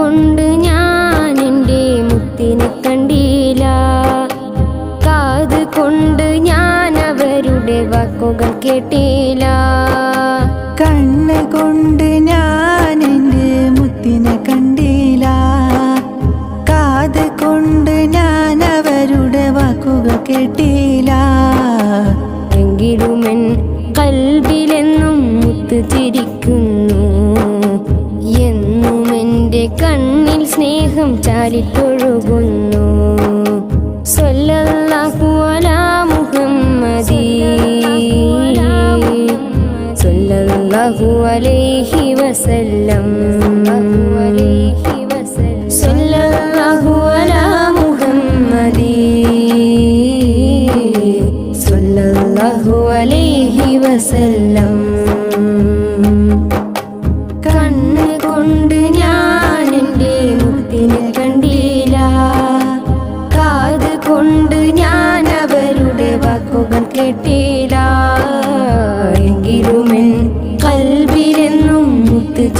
കൊണ്ട് ഞാൻ എന്റെ മുത്തിനെ കണ്ടില്ല. കാത് കൊണ്ട് ഞാൻ അവരുടെ വാക്കുകൾ കേട്ടില്ല. കണ്ണ് കൊണ്ട് ഞാൻ എന്റെ മുത്തിനെ കണ്ടില്ല. കാത് കൊണ്ട് ഞാൻ അവരുടെ വാക്കുകൾ കേട്ടില്ല. എങ്കിലും എൻ കൽവിലെന്നും മുത്ത് ചിരിക്കുന്നു. കണ്ണിൽ സ്നേഹം ചാരിത്തൊഴുകുന്നു. സ്വല്ലല്ലാഹു അലാ മുഹമ്മദി. സ്വല്ലല്ലാഹു അലൈഹി വസല്ലം.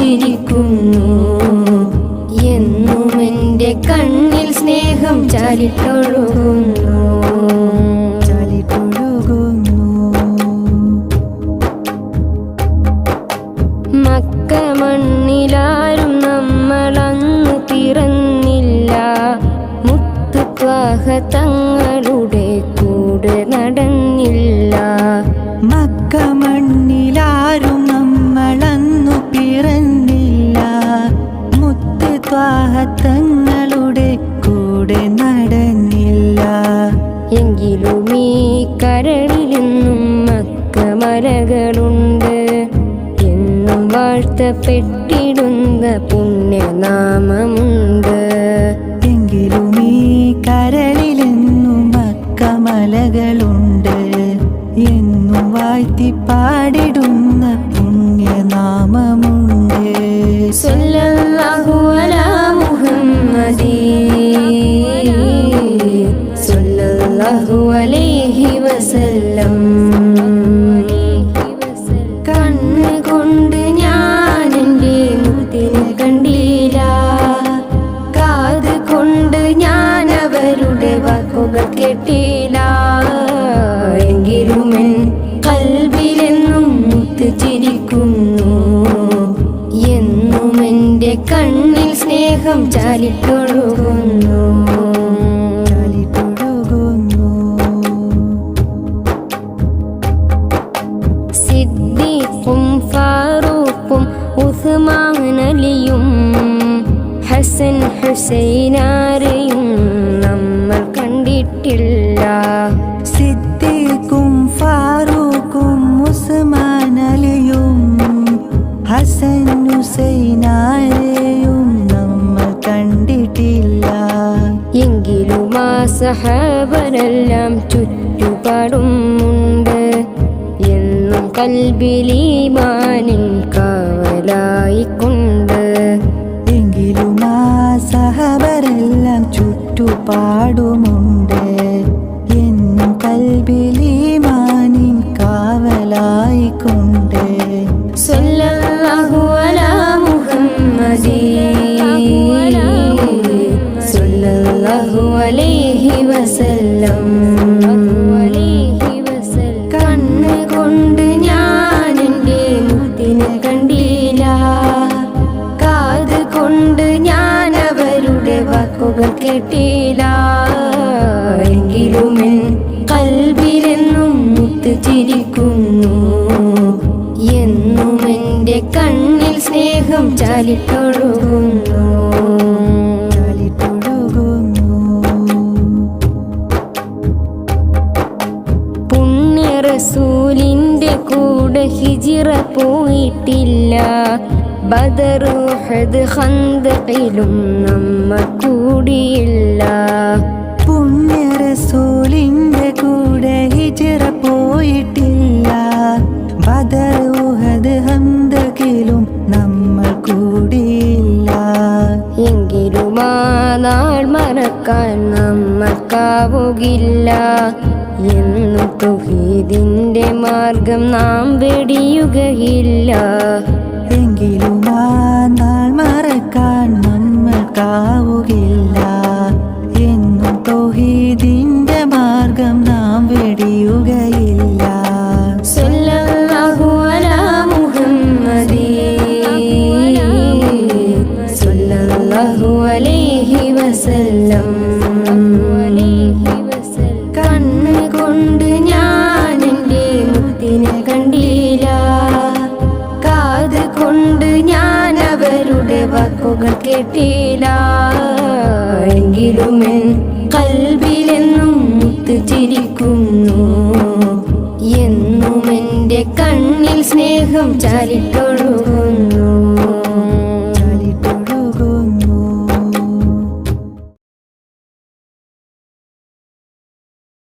ചിരിക്കുന്നു എന്നും എന്റെ കണ്ണിൽ സ്നേഹം ചലിട്ടൊഴുകുന്നു ത്വാഹത്തങ്ങളുടെ കൂടെ നടന്നില്ല. എങ്കിലും ഈ കരളിലെന്നും മക്കമലകളുണ്ട് എന്നും വാഴ്ത്തപ്പെട്ടിടുന്ന പുണ്യനാമമുണ്ട്. എങ്കിലും ഈ കരളിലെന്നും മക്കമലകളുണ്ട് എന്നും വാഴ്ത്തി പാടിടുന്ന സ്വല്ലല്ലാഹു അലൈഹി വസല്ലം. കണ്ണ് കൊണ്ട് ഞാൻ എന്റെ കൊണ്ട് ഞാൻ അവരുടെ കേട്ടില്ല. എങ്കിലും എൻ കൽവിലെന്നും മുത്ത് ചിരിക്കുന്നു എന്നും എന്റെ കണ്ണിൽ സ്നേഹം ചാലിട്ടൊഴുകുന്നു സിദ്ദീഖും ഫാറൂഖും ഉസ്മാനലിയും ഹസൻ ഹുസൈനാരെയും നമ്മൾ കണ്ടിട്ടില്ല. സിദ്ദീഖും ഫാറൂഖും ഉസ്മാനലിയും ഹസൻ ഹുസൈനാരെയും നമ്മൾ കണ്ടിട്ടില്ല. എങ്കിലും ആ സഹാബരെല്ലാം ചുറ്റുപാടും കൽബിലീമാനിൻ കാവലായിക്കൊണ്ട്. എങ്കിലും ആ സഹബരെല്ലാം ചുറ്റുപാടുമുണ്ട് ചിരിക്കുന്നു എന്നും എന്റെ കണ്ണിൽ സ്നേഹം പുണ്യ റസൂലിന്റെ കൂടെ ഹിജിറ പോയിട്ടില്ല. ബദറുഹദ് ഉഹദ് ഖന്തഖിലും നമ്മ കൂടിയില്ല. പുണ്യ റസൂലിന്റെ കൂടെ ഹിജിറ പോയിട്ടില്ല. ബദർ ഉഹദ് ഹന്തകിലും നമ്മൾ കൂടിയില്ല. എങ്കിലും ആ നാൾ മറക്കാൻ നമ്മൾക്കാവുകില്ല. എന്നും തുഹീദിന്റെ മാർഗം നാം വെടിയുകയില്ല. എങ്കിലും ആ നാൾ മറക്കാൻ നമ്മൾക്കാവുകില്ല. സല്ലല്ലാഹു അലൈഹി വസല്ലം. കണ്ണ് കൊണ്ട് ഞാൻ എന്റെ മുത്തിനെ കൊണ്ട് ഞാൻ കേട്ടില്ല. എങ്കിലും എൻ കൽബിലെന്നും എന്നും എന്റെ കണ്ണിൽ സ്നേഹം ചാലിട്ടൊഴുകും